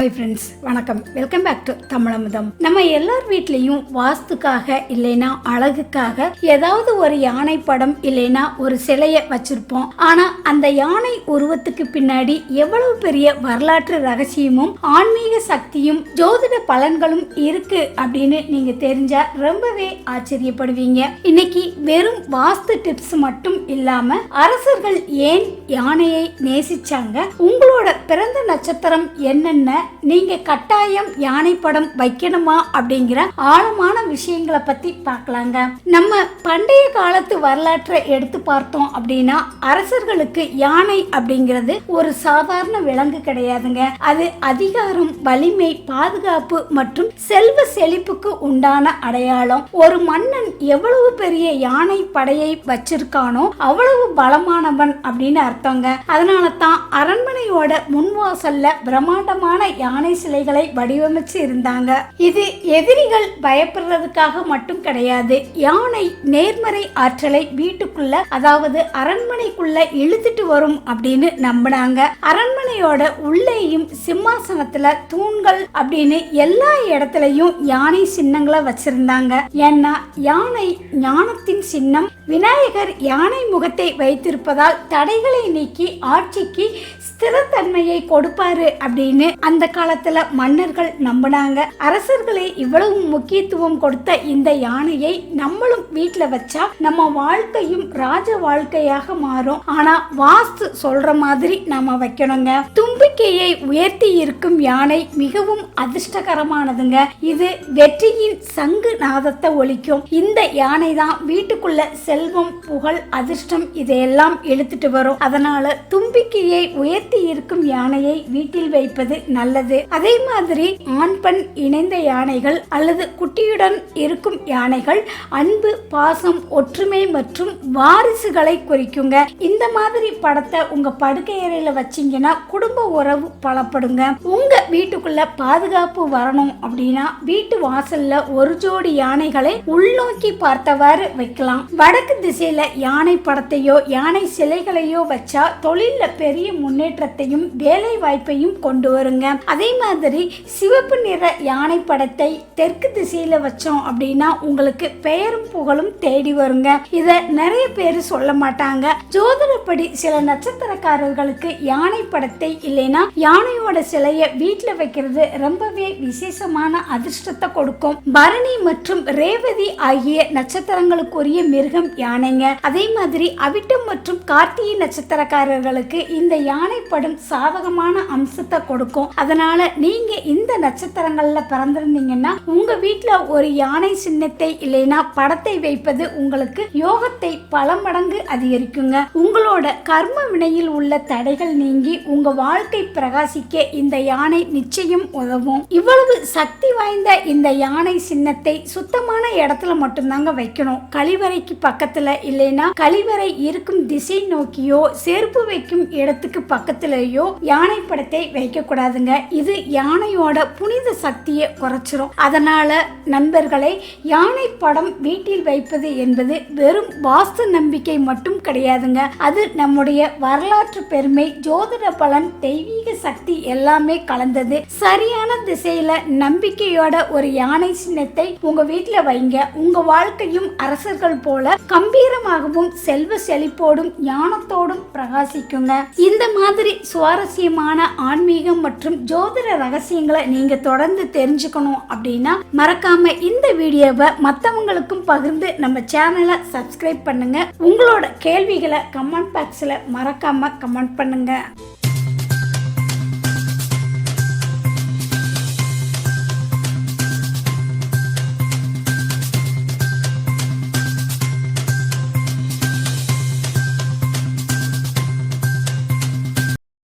Hi friends வணக்கம். Welcome back to Tamizhamudham. நம்ம எல்லார் வீட்லேயும் வாஸ்துக்காக இல்லைனா அழகுக்காக ஏதாவது ஒரு யானை படம் இல்லைனா ஒரு சிலையை வச்சிருப்போம். ஆனா அந்த யானை உருவத்துக்கு பின்னாடி எவ்வளவு பெரிய வரலாற்று ரகசியமும் ஆன்மீக சக்தியும் ஜோதிட பலன்களும் இருக்கு அப்படின்னு நீங்க தெரிஞ்சா ரொம்பவே ஆச்சரியப்படுவீங்க. இன்னைக்கு வெறும் வாஸ்து டிப்ஸ் மட்டும் இல்லாம அரசர்கள் ஏன் யானையை நேசிச்சாங்க? உங்களோட பிறந்த நட்சத்திரம் என்னென்ன? நீங்க கட்டாயம் யானை படம் வைக்கணுமா அப்படிங்கிற ஆழமான விஷயங்களை பத்தி பார்க்கலாங்க. நம்ம பண்டைய காலத்து வரலாற்றை எடுத்து பார்த்தோம் அப்படின்னா அரசர்களுக்கு யானை அப்படிங்கிறது ஒரு சாதாரண விலங்கு கிடையாதுங்க. அது அதிகாரம் வலிமை பாதுகாப்பு மற்றும் செல்வ செழிப்புக்கு உண்டான அடையாளம். ஒரு மன்னன் எவ்வளவு பெரிய யானை படையை வச்சிருக்கானோ அவ்வளவு பலமானவன் அப்படின்னு அர்த்தங்க. அதனால தான் அரண்மனையோட முன்வாசல்ல பிரம்மாண்டமான யானை சிலைகளை வடிவமைச்சு இருந்தாங்க. இது எதிரிகள் பயப்படுறதுக்காக மட்டும் கிடையாது. யானை நேர்மறை ஆற்றலை வீட்டுக்குள்ள அதாவது அரண்மனைக்குள்ள இழுத்துட்டு வரும் அப்படின்னு நம்பினாங்க. அரண்மனையோட உள்ளேயும் சிம்மாசனத்துல தூண்கள் அப்படின்னு எல்லா இடத்துலயும் யானை சின்னங்களை வச்சிருந்தாங்க. ஏன்னா யானை ஞானத்தின் சின்னம் விநாயகர் யானை முகத்தை வைத்திருப்பதால் தடைகளை நீக்கி ஆட்சிக்கு ஸ்திரத்தன்மையை கொடுப்பாரு அப்படின்னு அந்த காலத்துல மன்னர்கள் நம்பினாங்க. அரசர்களே இவ்வளவு முக்கியத்துவம் கொடுத்த இந்த யானையை நம்மளும் வீட்டுல வச்சா நம்ம வாழ்க்கையும் ராஜ வாழ்க்கையாக மாறும். ஆனா வாஸ்து சொல்ற மாதிரி நாம வைக்கணுங்க. தும்பிக்கையை உயர்த்தி இருக்கும் யானை மிகவும் அதிர்ஷ்டகரமானதுங்க. இது வெற்றியின் சங்கு நாதத்தை ஒழிக்கும். இந்த யானை தான் வீட்டுக்குள்ள செல்வம் புகழ் அதிர்ஷ்டம் இதையெல்லாம் இழுத்துட்டு வரும். அதனால தும்பிக்கையை உயர்த்தி இருக்கும் யானையை வீட்டில் வைப்பது நல்லது. அதே மாதிரி ஆண் பெண் இணைந்த யானைகள் அல்லது குட்டியுடன் இருக்கும் யானைகள் அன்பு பாசம் ஒற்றுமை மற்றும் வாரிசுகளை குறிக்குங்க. இந்த மாதிரி படத்தை உங்க படுக்கை அறையில வச்சீங்கன்னா குடும்ப உறவு பலப்படுங்க. உங்க வீட்டுக்குள்ள பாதுகாப்பு வரணும் அப்படின்னா வீட்டு வாசல்ல ஒரு ஜோடி யானைகளை உள்நோக்கி பார்த்தவாறு வைக்கலாம். வடக்கு திசையில யானை படத்தையோ யானை சிலைகளையோ வச்சா தொழில பெரிய முன்னேற்றம் முன்னேற்றத்தையும் வேலை வாய்ப்பையும் கொண்டு வருங்க. அதே மாதிரி சிவப்பு நிற யானை படத்தை தெற்கு திசையில வச்சோம் அப்படின்னா உங்களுக்கு பெயரும் புகழும் தேடி வருங்க. இத நிறைய பேர் சொல்ல மாட்டாங்க. ஜோதிடப்படி சில நட்சத்திரக்காரர்களுக்கு யானை படத்தை இல்லைன்னா யானையோட சிலையை வீட்டுல வைக்கிறது ரொம்பவே விசேஷமான அதிர்ஷ்டத்தை கொடுக்கும். பரணி மற்றும் ரேவதி ஆகிய நட்சத்திரங்களுக்குரிய மிருகம் யானைங்க. அதே மாதிரி அவிட்டம் மற்றும் கார்த்திகை நட்சத்திரக்காரர்களுக்கு இந்த யானை படம் சாதகமான அம்சத்தை கொடுக்கும். அதனால நீங்க இந்த நட்சத்திரங்கள்ல பிறந்திருந்தீங்கன்னா உங்க வீட்டுல ஒரு யானை சின்னத்தை இல்லைன்னா படத்தை வைப்பது உங்களுக்கு யோகத்தை பல மடங்கு அதிகரிக்குங்க. உங்களோட கர்ம வினையில் உள்ள தடைகள் நீங்கி உங்க வாழ்க்கை பிரகாசிக்க இந்த யானை நிச்சயம் உதவும். இவ்வளவு சக்தி வாய்ந்த இந்த யானை சின்னத்தை சுத்தமான இடத்துல மட்டும்தாங்க வைக்கணும். கழிவறைக்கு பக்கத்துல இல்லைன்னா கழிவறை இருக்கும் திசை நோக்கியோ செருப்பு வைக்கும் இடத்துக்கு பக்கத்துலயோ யானை படத்தை வைக்க கூடாதுங்க இது யானையோட புனித சக்தியை குறைச்சிரும். அதனால நண்பர்களை யானை படம் வீட்டில் வைப்பது என்பது வெறும் வாஸ்து நம்பிக்கை மட்டும் கிடையாதுங்க. அது நம்முடைய வரலாற்று பெருமை ஜோதிட பலன் தெய்வீக சக்தி எல்லாமே கலந்தது. சரியான திசையில நம்பிக்கையோட ஒரு யானை சின்னத்தை உங்க வீட்டுல வைங்க. உங்க வாழ்க்கையும் அரசர்கள் போல கம்பீரமாகவும் செல்வ செழிப்போடும் ஞானத்தோடும் பிரகாசிக்குங்க. இந்த மாதிரி சுவாரஸ்யமான ஆன்மீகம் மற்றும் ஜோதிட ரகசியங்களை நீங்க தொடர்ந்து தெரிஞ்சுக்கணும் அப்படின்னா மறக்காம இந்த வீடியோவை மற்றவங்களுக்கும் பகிர்ந்து நம்ம சேனலை சப்ஸ்கிரைப் பண்ணுங்க. உங்களோட கேள்விகளை கமெண்ட் பாக்ஸில் மறக்காம கமெண்ட் பண்ணுங்க.